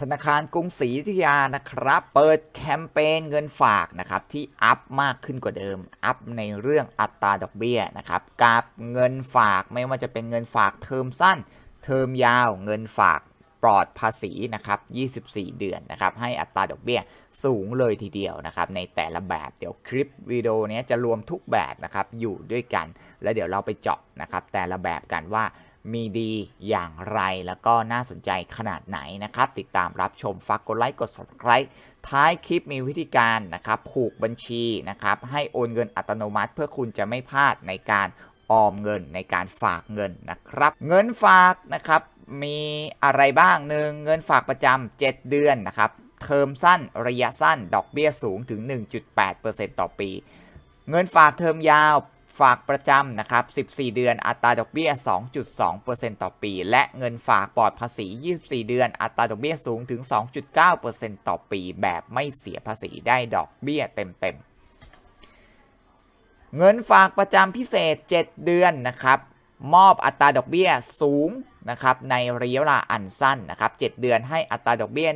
ธนาคารกรุงศรีอยุธยานะครับ เปิดแคมเปญเงินฝากนะครับที่อัพมากขึ้นกว่าเดิม อัพในเรื่องอัตราดอกเบี้ยนะครับกับเงินฝากไม่ว่าจะเป็นเงินฝากเทอมสั้น เทอมยาว เงินฝากปลอดภาษีนะครับ 24 เดือนนะครับ ให้อัตราดอกเบี้ยสูงเลยทีเดียวนะครับ ในแต่ละแบบ เดี๋ยวคลิปวิดีโอนี้จะรวมทุกแบบนะครับ อยู่ด้วยกัน แล้วเดี๋ยวเราไปเจาะนะครับ แต่ละแบบกันว่า มีดีอย่างไรแล้วก็น่าสนใจขนาดไหนนะครับ ติดตามรับชมฝากกดไลค์กด subscribe ท้ายคลิปมีวิธีการนะครับผูกบัญชีนะครับให้โอนเงินอัตโนมัติ เพื่อคุณจะไม่พลาดในการออมเงินในการฝากเงินนะครับ เงินฝากนะครับมีอะไรบ้างหนึ่งเงินฝากประจำ7เดือนนะครับเทอมสั้นระยะสั้น ดอกเบี้ยสูงถึง 1.8%ต่อปี เงินฝากเทอมยาว ฝากประจำนะครับ 14 เดือนอัตราดอกเบี้ย 2.2%ต่อปี และเงินฝากปลอดภาษี 24 เดือนอัตราดอกเบี้ยสูงถึง 2.9%ต่อปี แบบไม่เสียภาษีได้ดอกเบี้ยเต็มๆ เงินฝากประจำพิเศษ 7 เดือนนะครับ มอบอัตราดอกเบี้ยสูง นะครับในระยะเวลาอันสั้นนะครับ 7 เดือนให้อัตราดอกเบี้ย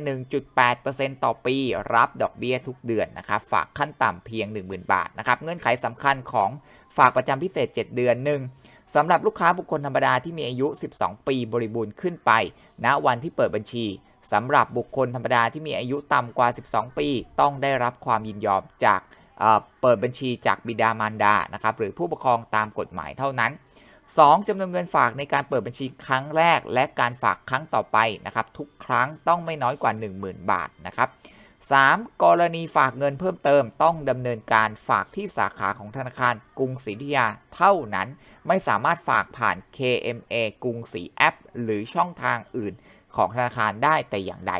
1.8%ต่อปี รับดอกเบี้ยทุกเดือนนะครับ ฝากขั้นต่ำเพียง 10,000 บาทนะครับ เงื่อนไขสำคัญของฝากประจำพิเศษ 7 เดือนหนึ่งสำหรับลูกค้าบุคคลธรรมดาที่มีอายุ 12 ปีบริบูรณ์ขึ้นไป ณ วันที่เปิดบัญชีสำหรับบุคคลธรรมดาที่มีอายุต่ำกว่า 12 ปี ต้องได้รับความยินยอมจากเอ่อเปิดบัญชีจากบิดามารดานะครับหรือผู้ปกครองตามกฎหมายเท่านั้น 2. จำนวนเงินฝากในการเปิดบัญชีครั้งแรก และการฝากครั้งต่อไปนะครับทุกครั้งต้องไม่น้อยกว่า 10,000 บาทนะครับ 3. กรณีฝากเงินเพิ่มเติม ต้องดำเนินการฝากที่สาขาของธนาคารกรุงศรีอยุธยาเท่านั้น ไม่สามารถฝากผ่าน KMA กรุงศรีแอป หรือช่องทางอื่นของธนาคารได้แต่อย่างใด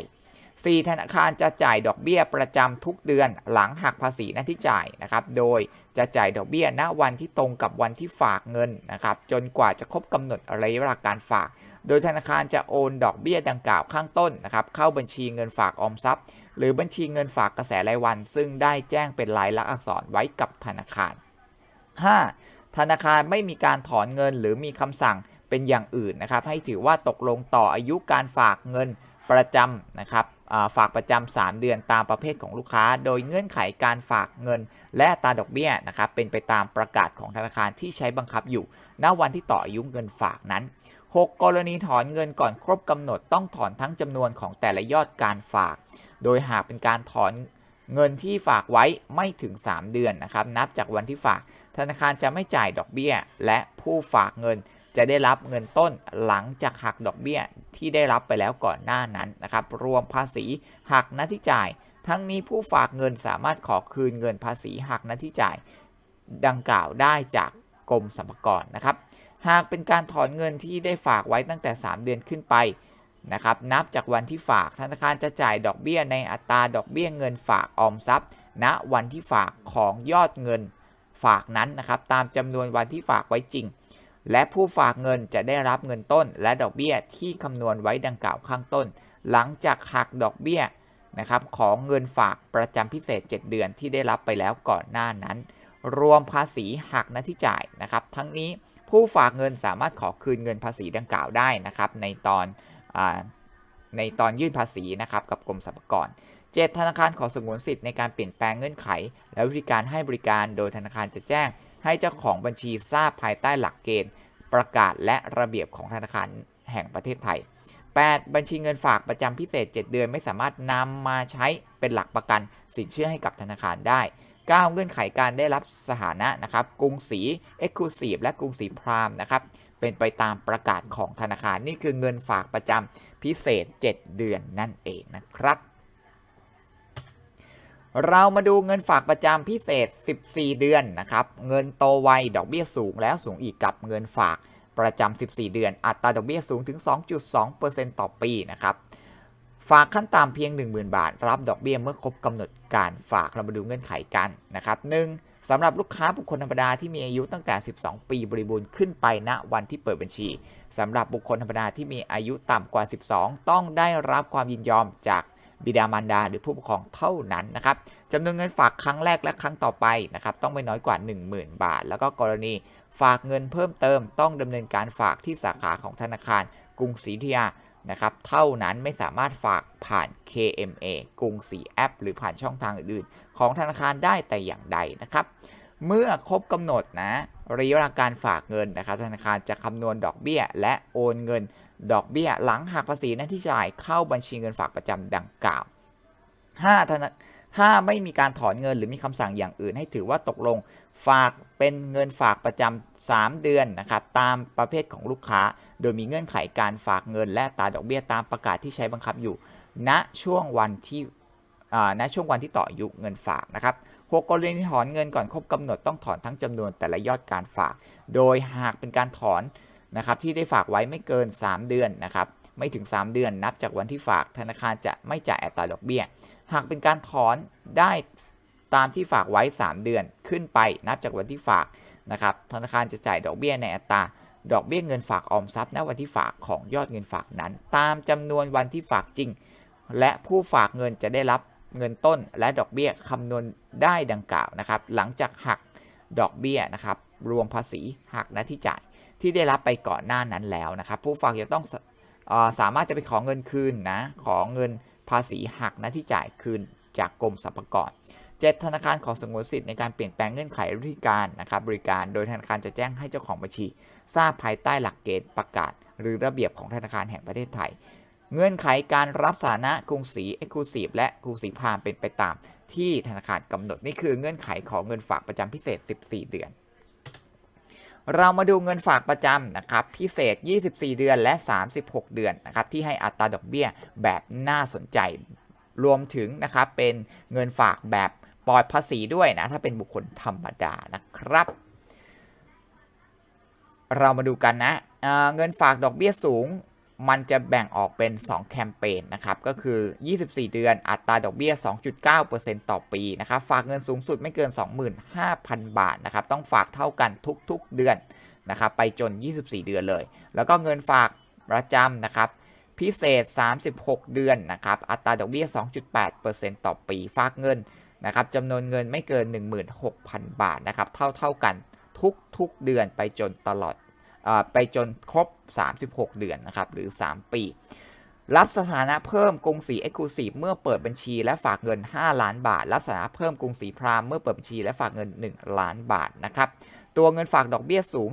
4. ธนาคารจะจ่ายดอกเบี้ยประจำทุกเดือนหลังหักภาษีหน้าที่จ่ายนะครับ โดยจะจ่ายดอกเบี้ยณวันที่ตรงกับวันที่ฝากเงินนะครับ จนกว่าจะครบกำหนดระยะเวลาการฝาก โดยธนาคารจะโอนดอกเบี้ยดังกล่าวข้างต้นนะครับเข้าบัญชีเงินฝากออมทรัพย์ หรือบัญชีเงินฝากกระแสรายวัน ซึ่งได้แจ้งเป็นลายลักษณ์อักษรไว้กับธนาคาร 5. ธนาคารไม่มีการถอนเงินหรือมีคำสั่งเป็นอย่างอื่นนะครับ ให้ถือว่าตกลงต่ออายุการฝากเงินประจำนะครับ ฝากประจำ3เดือนตามประเภทของลูกค้า โดยเงื่อนไขการฝากเงิน และตาดอกเบี้ยนะครับเป็นไปตามประกาศของธนาคารที่ใช้บังคับอยู่ ณวันที่ต่ออายุเงินฝากนั้น 6 กรณีถอนเงินก่อนครบกำหนดต้องถอนทั้งจำนวนของแต่ละยอดการฝาก โดยหากเป็นการถอนเงินที่ฝากไว้ไม่ถึง 3 เดือนนะครับนับจากวันที่ฝาก ธนาคารจะไม่จ่ายดอกเบี้ย และผู้ฝากเงิน จะได้รับเงินต้นหลังจากหักดอกเบี้ยที่ได้รับไปแล้วก่อนหน้านั้นนะครับรวมภาษีหักหน้าที่จ่าย ทั้งนี้ผู้ฝากเงินสามารถขอคืนเงินภาษีหักหน้าที่จ่าย ดังกล่าวได้จากกรมสรรพากรนะครับ หากเป็นการถอนเงินที่ได้ฝากไว้ตั้งแต่ 3 เดือนขึ้นไปนะครับนับจากวันที่ฝากธนาคารจะจ่ายดอกเบี้ยในอัตราดอกเบี้ยเงินฝากออมทรัพย์ณวันที่ฝากของยอดเงินฝากนั้นนะครับตามจำนวนวันที่ฝากไว้จริง และผู้ฝากเงินจะได้รับเงินต้นและดอกเบี้ยที่คำนวณไว้ดังกล่าวข้างต้น หลังจากหักดอกเบี้ยนะครับของเงินฝากประจำพิเศษ 7 เดือนที่ได้รับไปแล้วก่อนหน้านั้น รวมภาษีหักหน้าที่จ่ายนะครับ ทั้งนี้ผู้ฝากเงินสามารถขอคืนเงินภาษีดังกล่าวได้นะครับ ในตอนอในตอนยื่นภาษีนะครับกับกรมสรรพากร7ธนาคารขอสงวนสิทธิ์ในการเปลี่ยนแปลงเงื่อนไข และวิธีการให้บริการโดยธนาคารจะแจ้ง ให้เจ้าของบัญชีทราบภายใต้หลักเกณฑ์ ประกาศและระเบียบของธนาคารแห่งประเทศไทย 8. บัญชีเงินฝากประจำพิเศษ 7 เดือนไม่สามารถนำมาใช้เป็นหลักประกันสินเชื่อให้กับธนาคารได้ 9 เงื่อนไขการได้รับสถานะนะครับกรุงศรี Exclusive และกรุงศรีพรามนะครับเป็นไปตามประกาศของธนาคารนี่คือเงินฝากประจำพิเศษ 7 เดือนนั่นเองนะครับ เรามาดูเงินฝากประจำพิเศษ 14 เดือนนะครับ เงินโตไวดอกเบี้ยสูงแล้วสูงอีกกับเงินฝากประจำ 14 เดือน อัตราดอกเบี้ยสูงถึง 2.2%ต่อปีนะครับ ฝากขั้นต่ำเพียง 10,000 บาท รับดอกเบี้ยเมื่อครบกำหนดการฝาก เรามาดูเงื่อนไขกันนะครับ 1. สำหรับลูกค้าบุคคลธรรมดาที่มีอายุตั้งแต่ 12 ปีบริบูรณ์ขึ้นไปณวันที่เปิดบัญชีสำหรับบุคคลธรรมดาที่มีอายุต่ำกว่า 12 ต้องได้รับความยินยอมจาก บิดามารดา หรือผู้ปกครองเท่านั้นนะครับจำนวนเงินฝากครั้งแรกและครั้งต่อไปนะครับต้องไม่น้อยกว่า 10,000 บาท แล้วก็กรณีฝากเงินเพิ่มเติม ต้องดำเนินการฝากที่สาขาของธนาคารกรุงศรีอยุธยานะครับเท่านั้นไม่สามารถฝากผ่าน KMA กรุงศรีแอป หรือผ่านช่องทางอื่นๆ ของธนาคารได้แต่อย่างใดนะครับเมื่อครบกำหนดนะระยะเวลาการฝากเงินนะครับธนาคารจะคำนวณดอกเบี้ย และโอนเงินดอกเบี้ย หลังหักภาษีหน้าที่จ่ายเข้าบัญชีเงินฝากประจำดังกล่าว 5. ธนาถ้าไม่มีการถอนเงินหรือมีคำสั่งอย่างอื่น ให้ถือว่าตกลงฝากเป็นเงินฝากประจำ3เดือนนะครับตามประเภทของลูกค้า โดยมีเงื่อนไขการฝากเงิน และอัตาดอกเบี้ยตามประกาศที่ใช้บังคับอยู่ ณช่วงวันที่ณช่วงวันที่ต่ออายุเงินฝากนะครับหกกรณีถอนเงินก่อนครบกำหนดต้องถอนทั้งจำนวนแต่ละยอดการฝาก โดยหากเป็นการถอน นะครับที่ได้ฝากไว้ไม่เกิน 3 เดือนนะครับไม่ถึง 3 เดือนนับจากวันที่ฝากธนาคารจะไม่จ่ายอัตราดอกเบี้ย หากเป็นการถอนได้ตามที่ฝากไว้ 3 เดือนขึ้นไปนับจากวันที่ฝากนะครับธนาคารจะจ่ายดอกเบี้ยในอัตราดอกเบี้ยเงินฝากออมทรัพย์ณวันที่ฝากของยอดเงินฝากนั้น ตามจำนวนวันที่ฝากจริง และผู้ฝากเงินจะได้รับเงินต้นและดอกเบี้ยคำนวณได้ดังกล่าวนะครับ หลังจากหักดอกเบี้ยนะครับ รวมภาษีหักหน้าที่จ่าย ที่ได้รับไปก่อนหน้านั้นแล้วนะครับ ผู้ฝากจะต้องสามารถจะไปขอเงินคืนนะขอเงินภาษีหักน้าที่จ่ายคืนจากกรมสรรพากร7ธนาคารขอสงวนสิทธิ์ในการเปลี่ยนแปลงเงื่อนไขวิธีการนะครับบริการโดยธนาคารจะแจ้งให้เจ้าของบัญชี ทราบภายใต้หลักเกณฑ์ประกาศ หรือระเบียบของธนาคารแห่งประเทศไทย เงื่อนไขการรับสานะกรุงศรีเอ็กซ์คลูซีฟและกรุงศรีพรามเป็นไปตาม ที่ธนาคารกำหนดนี่คือเงื่อนไขของเงินฝากประจำพิเศษ 14 เดือน เรามาดูเงินฝากประจำนะครับพิเศษ 24 เดือนและ 36 เดือนนะครับที่ให้อัตราดอกเบี้ยแบบน่าสนใจ รวมถึงนะครับเป็นเงินฝากแบบปลอดภาษีด้วยนะถ้าเป็นบุคคลธรรมดานะครับ เรามาดูกันนะเเงินฝากดอกเบี้ยสูง มันจะแบ่งออกเป็น 2 แคมเปญนะครับ ก็คือ 24 เดือนอัตราดอกเบี้ย 2.9%ต่อปีนะครับ ฝากเงินสูงสุดไม่เกิน 25,000 บาทนะครับ ต้องฝากเท่ากันทุกๆเดือนนะครับ ไปจน 24 เดือนเลย แล้วก็เงินฝากประจำนะครับ พิเศษ 36 เดือนนะครับ อัตราดอกเบี้ย 2.8%ต่อปี ฝากเงินนะครับจำนวนเงินไม่เกิน 16,000 บาทนะครับ เท่าเท่าๆกันทุกๆเดือนไปจนตลอด ไปจนครบ 36 เดือนนะครับหรือ 3 ปี รับสถานะเพิ่มกรุงศรีเอ็กซ์คลูซีฟเมื่อเปิดบัญชีและฝากเงิน 5 ล้านบาท รับสถานะเพิ่มกรุงศรีพรามเมื่อเปิดบัญชีและฝากเงิน 1 ล้านบาทนะครับตัวเงินฝากดอกเบี้ยสูง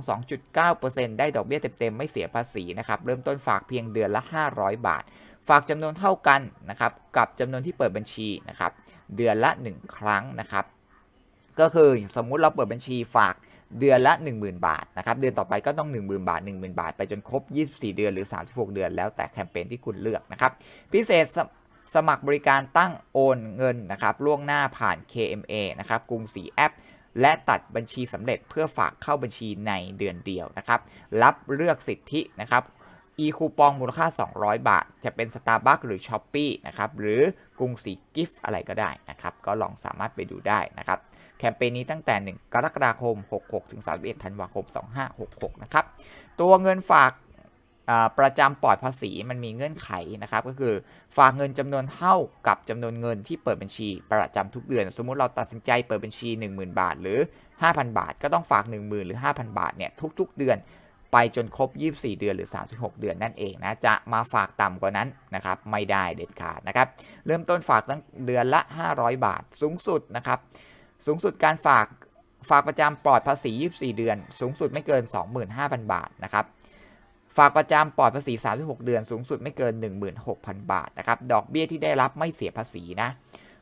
2.9%ได้ดอกเบี้ยเต็มๆ ไม่เสียภาษีนะครับ เริ่มต้นฝากเพียงเดือนละ 500 บาท ฝากจำนวนเท่ากันนะครับ กับจำนวนที่เปิดบัญชีนะครับ เดือนละ 1 ครั้งนะครับ ก็คือสมมุติเราเปิดบัญชีฝาก เดือนละ 10,000 บาทนะครับเดือนต่อไปก็ต้อง 10,000 บาท 10,000 บาท ไปจนครบ 24 เดือนหรือ 36 เดือนแล้วแต่แคมเปญที่คุณเลือกนะครับพิเศษสสมัครบริการตั้งโอนเงินนะครับล่วงหน้าผ่าน KMA นะครับกรุงศรีแอป และตัดบัญชีสำเร็จเพื่อฝากเข้าบัญชีในเดือนเดียวนะครับรับเลือกสิทธินะครับ e คูปองมูลค่า 200 บาท จะเป็น Starbucks หรือ s h อ p e e นะครับหรือกรุงศรีกิฟต์อะไรก็ได้นะครับก็ลองสามารถไปดูได้นะครับ แคมเปญนี้ตั้งแต่ 1 กรกฎาคม 66 ถึง 31 ธันวาคม 2566 นะครับ ตัวเงินฝากประจำปลอดภาษีมันมีเงื่อนไขนะครับ ก็คือฝากเงินจำนวนเท่ากับจำนวนเงินที่เปิดบัญชีประจำทุกเดือน สมมุติเราตัดสินใจเปิดบัญชี 10,000 บาท หรือ 5,000 บาท ก็ต้องฝาก 10,000 หรือ 5,000 บาทเนี่ยทุก ๆ เดือนไปจนครบ 24 เดือนหรือ 36 เดือนนั่นเองนะ จะมาฝากต่ำกว่านั้นนะครับ ไม่ได้เด็ดขาดนะครับ เริ่มต้นฝากตั้งเดือนละ 500 บาท สูงสุดนะครับ สูงสุดการฝากฝากประจำปลอดภาษี 24 เดือน สูงสุดไม่เกิน 25,000 บาทนะครับฝากประจำปลอดภาษี 36 เดือน สูงสุดไม่เกิน 16,000 บาทนะครับดอกเบี้ยที่ได้รับไม่เสียภาษีนะ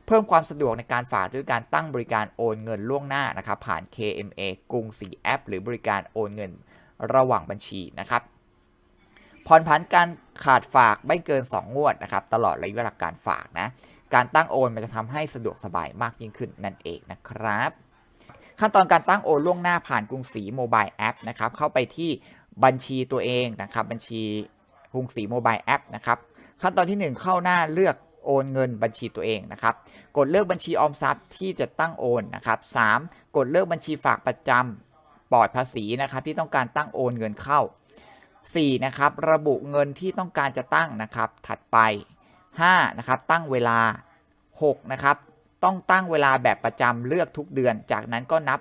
เพิ่มความสะดวกในการฝากด้วยการตั้งบริการโอนเงินล่วงหน้านะครับผ่าน KMA กรุงศรีแอป หรือบริการโอนเงินระหว่างบัญชีนะครับ ผ่อนผันการขาดฝากไม่เกิน 2 งวดนะครับ ตลอดระยะเวลาการฝากนะ การตั้งโอนมันจะทำให้สะดวกสบายมากยิ่งขึ้นนั่นเองนะครับ ขั้นตอนการตั้งโอนล่วงหน้าผ่านกรุงศรีโมบายแอปนะครับ เข้าไปที่บัญชีตัวเองนะครับ บัญชีกรุงศรีโมบายแอปนะครับ ขั้นตอนที่ 1 เข้าหน้าเลือกโอนเงินบัญชีตัวเองนะครับ กดเลือกบัญชีออมทรัพย์ที่จะตั้งโอนนะครับ 3. กดเลือกบัญชีฝากประจำปลอดภาษีนะครับที่ต้องการตั้งโอนเงินเข้า 4. นะครับระบุเงินที่ต้องการจะตั้งนะครับถัดไป 5. นะครับตั้งเวลา 6. นะครับต้องตั้งเวลาแบบประจำเลือกทุกเดือน จากนั้นก็นับ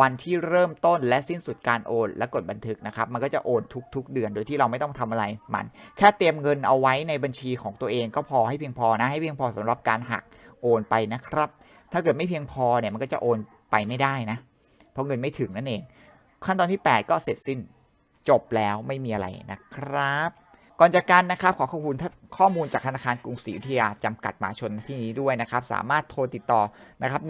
วันที่เริ่มต้นและสิ้นสุดการโอน และกดบันทึกนะครับ มันก็จะโอนทุก ๆ เดือนโดยที่เราไม่ต้องทำอะไรมัน แค่เตรียมเงินเอาไว้ในบัญชีของตัวเองก็พอให้เพียงพอนะให้เพียงพอสำหรับการหักโอนไปนะครับ ถ้าเกิดไม่เพียงพอเนี่ยมันก็จะโอนไปไม่ได้นะ เพราะเงินไม่ถึงนั่นเอง ขั้นตอนที่ 8 ก็เสร็จสิ้น จบแล้วไม่มีอะไรนะครับ ก่อนจากกันนะครับขอขอบคุณข้อมูลจากธนาคารกรุงศรีอยุธยาจำกัดมหาชนที่นี้ด้วยนะครับ สามารถโทรติดต่อนะครับ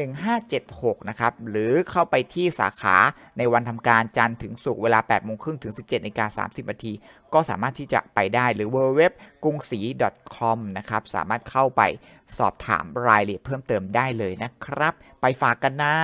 1576นะครับหรือเข้าไปที่สาขาในวันทำการจันทร์ถึงศุกร์เวลา8โมงครึ่งถึง 17นาฬิกา30นาทีก็สามารถที่จะไปได้หรือ www กรุงศรี .com นะครับสามารถเข้าไปสอบถามรายละเอียดเพิ่มเติมได้เลยนะครับ ไปฝากกันนะ